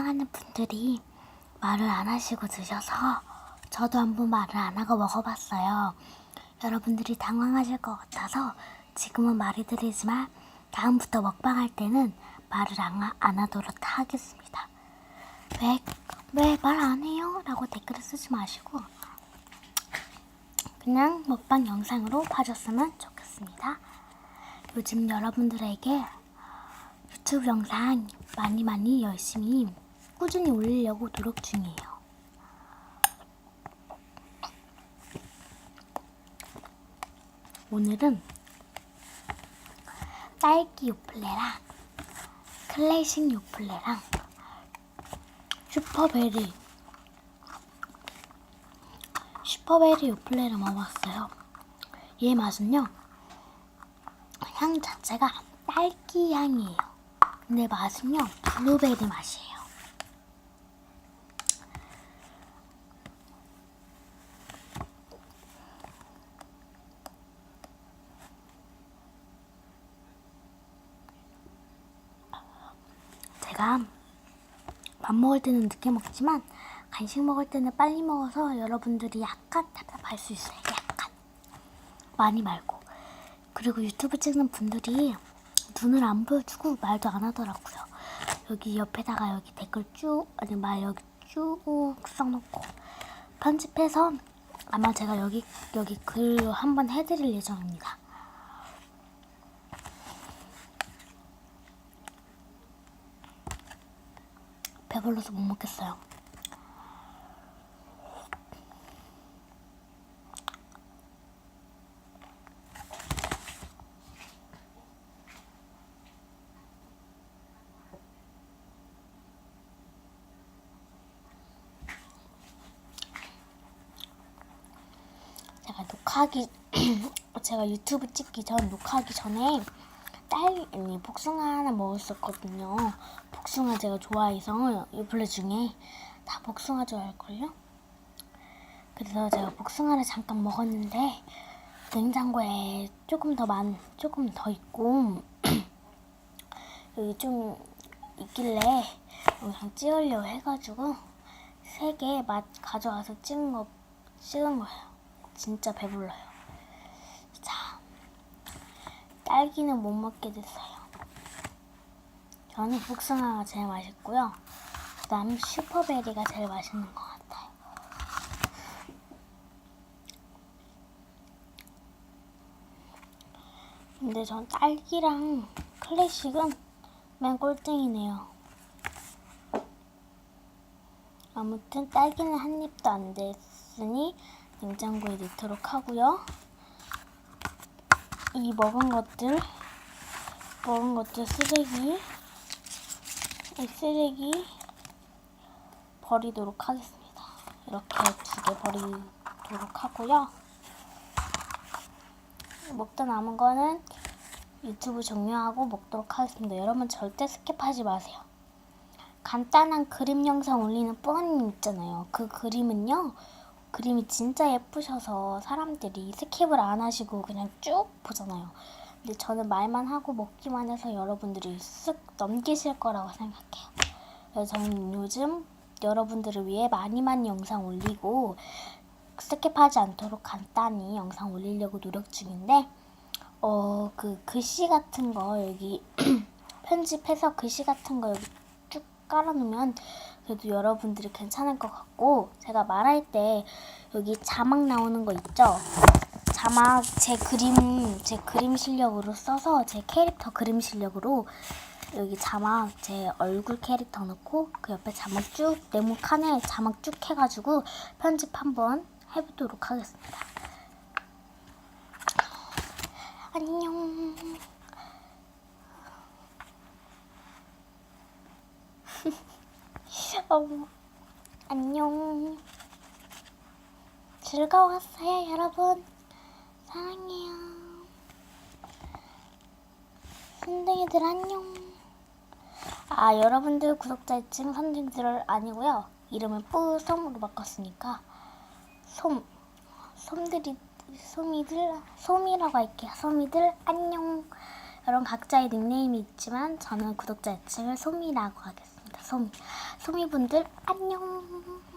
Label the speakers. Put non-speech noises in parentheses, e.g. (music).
Speaker 1: 먹방하는 분들이 말을 안 하시고 드셔서 저도 한번 말을 안 하고 먹어봤어요. 여러분들이 당황하실 것 같아서 지금은 말해드리지만 다음부터 먹방할 때는 말을 안, 하- 안 하도록 하겠습니다. 왜, 왜 말 안 해요? 라고 댓글을 쓰지 마시고 그냥 먹방 영상으로 봐줬으면 좋겠습니다. 요즘 여러분들에게 유튜브 영상 많이 많이 열심히 꾸준히 올리려고 노력 중이에요. 오늘은 딸기 요플레랑 클래식 요플레랑 슈퍼베리 슈퍼베리 요플레를 먹어봤어요. 얘 맛은요 향 자체가 딸기 향이에요. 근데 맛은요 블루베리 맛이에요. 제가 밥 먹을 때는 늦게 먹지만 간식 먹을 때는 빨리 먹어서 여러분들이 약간 답답할 수 있어요. 약간 많이 말고 그리고 유튜브 찍는 분들이 눈을 안 보여주고 말도 안 하더라고요. 여기 옆에다가 여기 댓글 쭉 아니 말 여기 쭉 써놓고 편집해서 아마 제가 여기 여기 글로 한번 해드릴 예정입니다. 배불러서 못 먹겠어요. 제가 녹화하기 (clears throat) 제가 유튜브 찍기 전 녹화하기 전에 딸 아니 복숭아 하나 먹었었거든요. 복숭아 제가 좋아해서 요플레 중에 다 복숭아 좋아할걸요? 그래서 제가 복숭아를 잠깐 먹었는데 냉장고에 조금 더 많, 조금 더 있고 (clears throat) 여기 좀 있길래 영상 찍으려고 해가지고 세 개 맛 가져와서 찍은 거 찍은 거예요. 진짜 배불러요. 자, 딸기는 못 먹게 됐어요. 저는 복숭아가 제일 맛있고요. 그 다음 슈퍼베리가 제일 맛있는 것 같아요. 근데 전 딸기랑 클래식은 맨 꼴등이네요. 아무튼 딸기는 한 입도 안 됐으니 냉장고에 넣도록 하고요. 이 먹은 것들 먹은 것들 쓰레기 이 쓰레기 버리도록 하겠습니다. 이렇게 두 개 버리도록 하고요. 먹다 남은 거는 유튜브 종료하고 먹도록 하겠습니다. 여러분 절대 스킵하지 마세요. 간단한 그림 영상 올리는 뿌아님 있잖아요. 그 그림은요. 그림이 진짜 예쁘셔서 사람들이 스킵을 안 하시고 그냥 쭉 보잖아요. 근데 저는 말만 하고 먹기만 해서 여러분들이 쓱 넘기실 거라고 생각해요. 그래서 저는 요즘 여러분들을 위해 많이 많이 영상 올리고 스킵하지 않도록 간단히 영상 올리려고 노력 중인데 어 그 글씨 같은 거 여기 (clears throat) 편집해서 글씨 같은 거 여기 쭉 깔아놓으면 그래도 여러분들이 괜찮을 것 같고 제가 말할 때 여기 자막 나오는 거 있죠? 자막 제 그림 제 그림 실력으로 써서 제 캐릭터 그림 실력으로 여기 자막 제 얼굴 캐릭터 넣고 그 옆에 자막 쭉 네모 칸에 자막 쭉 해가지고 편집 한번 해보도록 하겠습니다. 안녕. (laughs) 어머. 안녕. 즐거웠어요, 여러분. 사랑해요. 선생이들 안녕. 아, 여러분들 구독자 애칭 선생들 아니고요. 이름을 뿌솜으로 바꿨으니까 솜, 솜들이, 솜이들, 솜이라고 할게요. 솜이들 안녕. 여러분 각자의 닉네임이 있지만 저는 구독자 애칭을 솜이라고 하겠습니다. 소미. 소미분들 안녕.